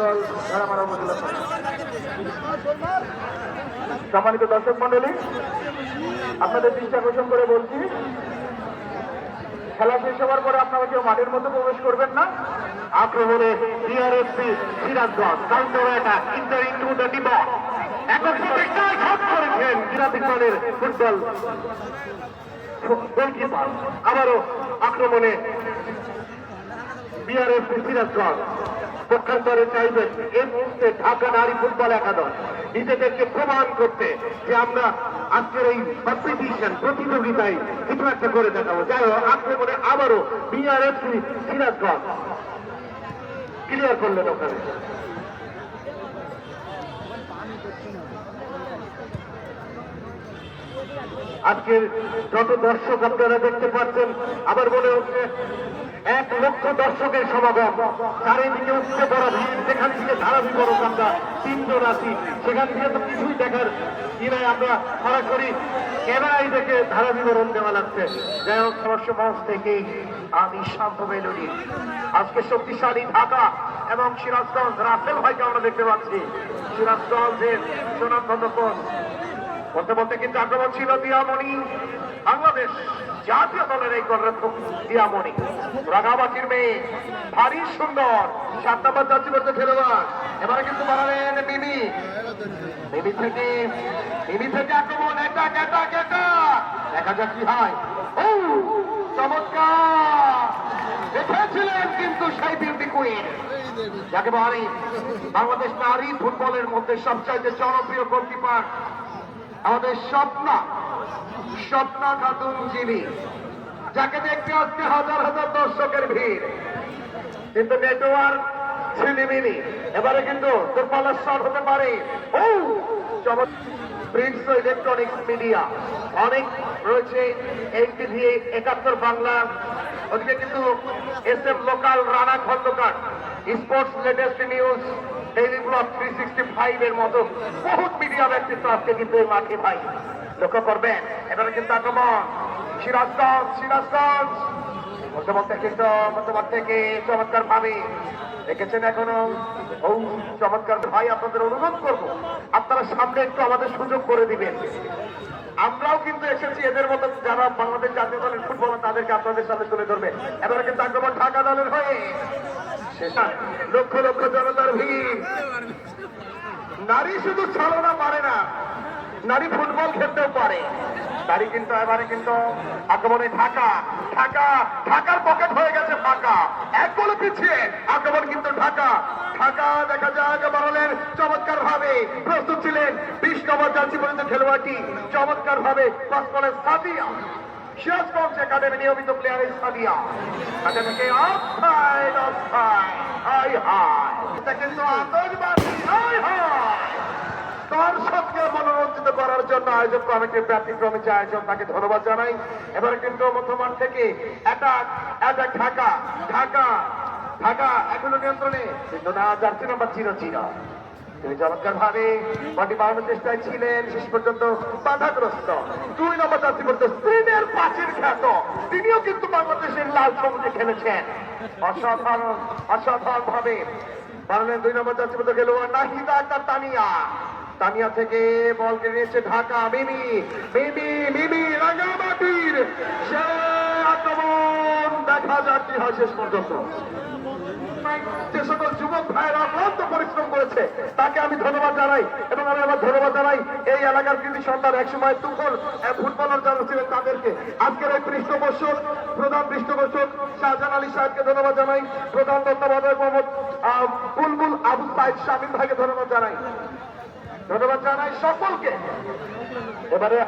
দল সম্মানিত দর্শক মন্ডলী আপনাদের দৃষ্টি আকর্ষণ করে বলছি, খেলা শেষ হওয়ার পরে আপনারা কেউ মাঠের মধ্যে প্রবেশ করবেন না। আক্রমণে DRFC Sirajganj counter attack enter into the D box একক প্রচেষ্টায় ঘাত করেছেন দলের ফুটবল গোলকিপার। আবারও আক্রমণে বিআরএফসি সিরাজগঞ্জ পক্ষান্তরে চাইবেন এই মুহূর্তে ঢাকা নারী ফুটবল একাদশ। নিজেদেরকে প্রমাণ করতে যে আমরা আজকের এই কম্পিটিশন প্রতিযোগিতায় কিছু একটা করে দেখাবো। যাই হোক, আজকে আক্রমণে আবারও বিআরএফসি সিরাজগঞ্জ। ক্লিয়ার করলেন ওখানে। আজকের যত দর্শক আপনারা দেখতে পাচ্ছেন আবার মনে হচ্ছে এক লক্ষ দর্শকের সমাগম। চারিদিকে উঠতে পড়া ভিড়, যেখান থেকে ধারা বিবরণ আমরা তিনজন আছি, সেখান থেকে তো কিছুই দেখার কিনায় আমরা সরাসরি ক্যামেরায় দেখে ধারা বিবরণ দেওয়া লাগছে। যাই হোক মঞ্চ থেকে আমি শান্ত মেলুনি আজকে শক্তিশালী ঢাকা এবং সিরাজগঞ্জ। রাফেল ভাইকে আমরা দেখতে পাচ্ছি। সিরাজগঞ্জের সুনামধন্য কোচ বলতে বলতে কিন্তু আক্রমণ ছিল দিয়ামণি। বাংলাদেশ জাতীয় দলের এই গোলরক্ষক দিয়ামণি। রাগাবাটির মেয়ে, ভারী সুন্দর। সাত নম্বর যাচ্ছি বলতে খেলোয়াড় এবারে কিন্তু বাড়ালেন মিমি মিমি থেকে মিমি থেকে আক্রমণ। এটা দেখা যাক কি হয়। ও, চমৎকার। দেখেছিলেন কিন্তু সেই বিউটি কুইন। বাংলাদেশ নারী ফুটবলের মধ্যে সবচাইতে জনপ্রিয় গোলকিপার আমাদের স্বপ্না স্বপ্না খাতুন যিনি, যাকে দেখতে আজকে হাজার হাজার দর্শকের ভিড়। কিন্তু নেটওয়ার্ক ছিনিমিনি। এবারে কিন্তু দুর্বলের শট হতে পারে। ও প্রিন্স ইলেকট্রনিক্স মিডিয়া। অনেক রয়েছে এনটিভি একাত্তর বাংলা। ওদিকে কিন্তু S M local, Rana Khandakar. Sports latest news, daily blog three sixty five এর মতো। বহুত মিডিয়া ব্যক্তিত্ব আজকে কিন্তু এই মাঠে ভাই। লক্ষ্য করবেন, এবারে কিন্তু আক্রমণ সিরাজগঞ্জ সিরাজগঞ্জ। বলতে কিন্তু বর্তমান থেকে চমৎকার ভাবে দেখেছেন এখনও। চমৎকার ভাই, আপনাদের অনুরোধ করব, আপনারা সামনে একটু আমাদের সুযোগ করে দিবেন। আমরাও কিন্তু এসেছি, এদের মতো যারা বাংলাদেশ জাতীয় দলের ফুটবলার, তাদেরকে আপনাদের সামনে তুলে ধরবে। এবারে কিন্তু আক্রমণ ঢাকা দলের হয়ে। লক্ষ লক্ষ জনতার ভিড়। নারী শুধু চালনা পারে না, নারী ফুটবল খেলতেও পারে। নারী কিন্তু এবারে কিন্তু আক্রমণে ঢাকা ঢাকা, ঢাকার পকেট হয়ে গেছে ফাঁকা। এক গোলে পিছিয়ে আক্রমণ কিন্তু ঢাকা। ঢাকা দেখা যাক বাড়ালেন চমৎকার ভাবে প্রস্তুত ছিলেন বিশ নম্বর জার্সি পর্যন্ত খেলোয়াড়টি চমৎকার ভাবে পাস করেন সাদিয়া। সিরাজগঞ্জ একাডেমি নিয়মিত প্লেয়ার সাদিয়া। একাডেমিকে অফসাইড অফসাইড হাই হাই কিন্তু আতঙ্কবাদী হাই হাই দর্শককে মনোরঞ্জিত করার জন্য আয়োজক কমিটির ব্যতিক্রমী যে আয়োজন তাকে ধন্যবাদ জানাই। এবারে কিন্তু মধ্যমান থেকে অ্যাটাক অ্যাটাক ঢাকা ঢাকা ঢাকা, এখনও নিয়ন্ত্রণে। কিন্তু না, জার্সি নাম্বার চির চির পর্যন্ত বাধাগ্রস্ত। দুই নম্বর খ্যাত। তিনিও কিন্তু বাংলাদেশের লাল খেলেছেন। দুই নম্বর খেলোয়াড় নাহিদা আক্তার তানিয়া থেকে বল নিয়েছে ঢাকা, মিমি মিমি মিমি রাঙ্গামাটির সে আক্রমণ দেখা যাক কি হয় শেষ পর্যন্ত। যে সকল যুবক ভাইয়েরা পরিশ্রম করেছে, তাকে আমি ধন্যবাদ জানাই এবং আমি ধন্যবাদ জানাই এই এলাকার কৃতি সন্তান একসময় তুফল ফুটবলার যারা ছিলেন তাদেরকে। আজকের এই পৃষ্ঠপোষক, প্রধান পৃষ্ঠপোষক শাহজাহান আলী সাহেবকে ধন্যবাদ জানাই। প্রধান তত্ত্বাবধায়ক মোহাম্মদ বুলবুল আবু সাইদ শামীম ভাইকে ধন্যবাদ জানাই। ধন্যবাদ জানাই সকলকে। এবারে